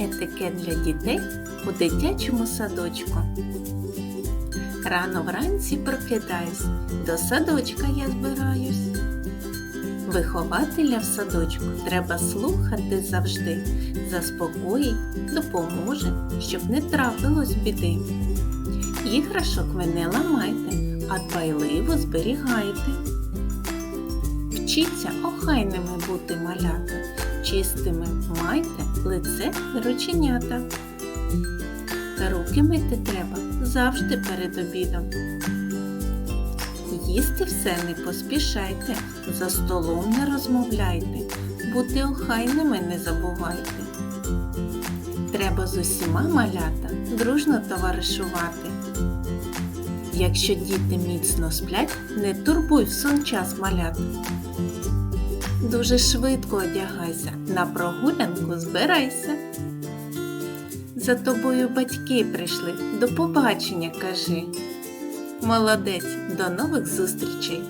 Етикет для дітей у дитячому садочку. Рано вранці прокидаюсь, до садочка я збираюсь. Вихователя в садочку треба слухати завжди, заспокоїть, допоможе, щоб не трапилось біди. Іграшок ви не ламайте, а дбайливо зберігайте. Вчіться охайними бути малята, чистими майте лице рученята. Руки мити треба завжди перед обідом. Їсти все не поспішайте, за столом не розмовляйте, бути охайними не забувайте. Треба з усіма малята дружно товаришувати. Якщо діти міцно сплять, не турбуй в сон час малят. Дуже швидко одягайся, на прогулянку збирайся. За тобою батьки прийшли, до побачення кажи. Молодець, до нових зустрічей!